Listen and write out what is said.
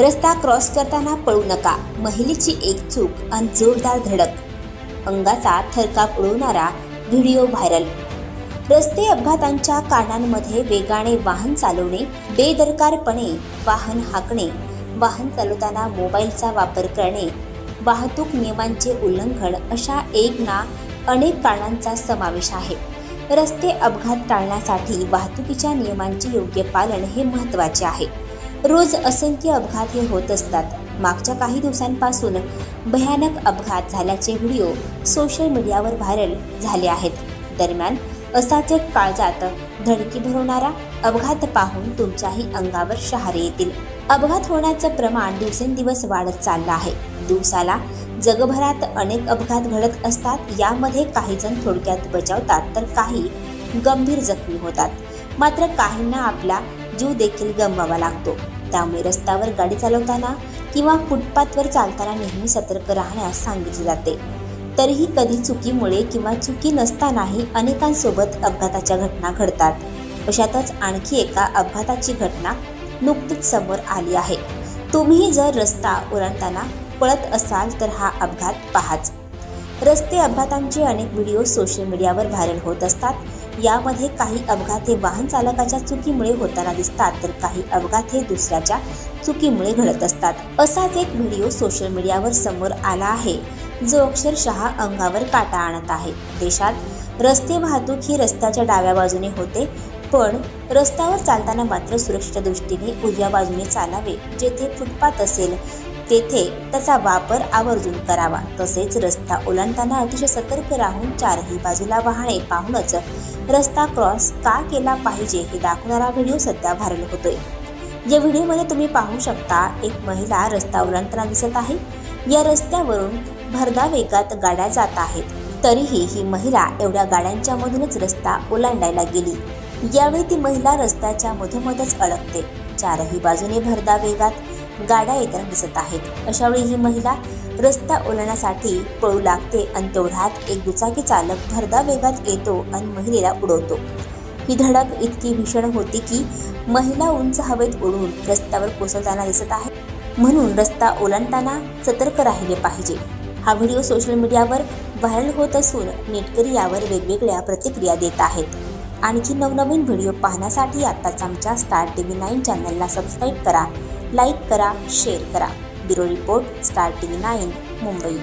रस्ता क्रॉस करताना पळू नका. महिलेची एक चूक आणि जोरदार धडक. अंगाचा थरकाप उडवणारा व्हिडिओ व्हायरल. रस्ते अपघातांच्या कारणांमध्ये वेगाने वाहन चालवणे बेदरकारपणे वाहन हाकणे वाहन चालवताना मोबाईलचा वापर करणे वाहतूक नियमांचे उल्लंघन अशा एक ना अनेक कारणांचा समावेश आहे. रस्ते अपघात टाळण्यासाठी वाहतुकीच्या नियमांचे योग्य पालन हे महत्त्वाचे आहे. रोज असंख्य अपघात हे होत असतात. मागच्या काही दिवसांपासून भयानक अपघात झाल्याचे व्हिडिओ सोशल मीडियावर व्हायरल झाले आहेत. दरम्यान असाच एक काळजात धडकी भरवणारा अपघात पाहून तुमच्याही अंगावर शहारे येतील. अपघात होण्याचं प्रमाण दिवसेंदिवस वाढत चाललं आहे. दिवसाला जगभरात अनेक अपघात घडत असतात. यामध्ये काही जण थोडक्यात बचावतात तर काही गंभीर जखमी होतात. मात्र काहींना आपला जीव देखील गमवावा लागतो. त्यामुळे रस्त्यावर गाडी चालवताना किंवा फुटपाथवर चालताना नेहमी सतर्क राहण्यास सांगितले जाते. तरीही कधी चुकीमुळे किंवा चुकी नसतानाही अनेकांसोबत अपघाताच्या घटना घडतात. अशातच आणखी एका अपघाताची घटना नुकतीच समोर आली आहे. तुम्ही जर रस्ता ओलांडताना पळत असाल तर हा अपघात पहाच. रस्ते अपघातांचे अनेक व्हिडिओ सोशल मीडियावर व्हायरल होत असतात. यामध्ये काही अपघात हे वाहन चालकाच्या चुकीमुळे होताना दिसतात तर काही अपघात हे दुसऱ्याच्या चुकीमुळे घडत असतात. असाच एक व्हिडिओ सोशल मीडियावर समोर आला आहे जो अक्षरशः अंगावर काटा आणत आहे. देशात रस्ते वाहतूक ही रस्त्याच्या डाव्या बाजूने होते पण रस्त्यावर चालताना मात्र सुरक्षेच्या दृष्टीने उजव्या बाजूने चालावे जेथे फुटपाथ असेल तेथे त्याचा वापर आवर्जून करावा. तसेच रस्ता ओलांडताना अतिशय सतर्क राहून चारही बाजूला वाहने पाहूनच रस्ता क्रॉस का केला पाहिजे हे दाखवणारा व्हिडिओ सध्या व्हायरल होतोय. या व्हिडिओमध्ये तुम्ही पाहू शकता एक महिला रस्ता ओलांडताना दिसत आहे. या रस्त्यावरून भरदा वेगात गाड्या जात आहेत. तरीही ही महिला एवढ्या गाड्यांच्या मधूनच रस्ता ओलांडायला गेली. यावेळी ती महिला रस्त्याच्या मधोमधच अडकते. चारही बाजूने भरदा वेगात गाड्या येताना दिसत आहेत. अशावेळी ही महिला रस्ता ओलांडण्यासाठी पळू लागते आणि तेवढ्यात एक दुचाकी चालक भरदा वेगात येतो आणि महिलेला उडवतो. ही धडक इतकी भीषण होती की महिला उंच हवेत उडून रस्त्यावर कोसळताना दिसत आहे. म्हणून रस्ता ओलांडताना सतर्क राहिले पाहिजे. हा व्हिडिओ सोशल मीडियावर व्हायरल होत असून नेटकरी यावर वेगवेगळ्या प्रतिक्रिया देत आहेत. आणखी नवनवीन व्हिडिओ पाहण्यासाठी आत्ताच आमच्या स्टार टी व्ही नाईन चॅनलला सबस्क्राईब करा. लाईक करा शेअर करा. Bureau report star TV nine Mumbai Mumbai.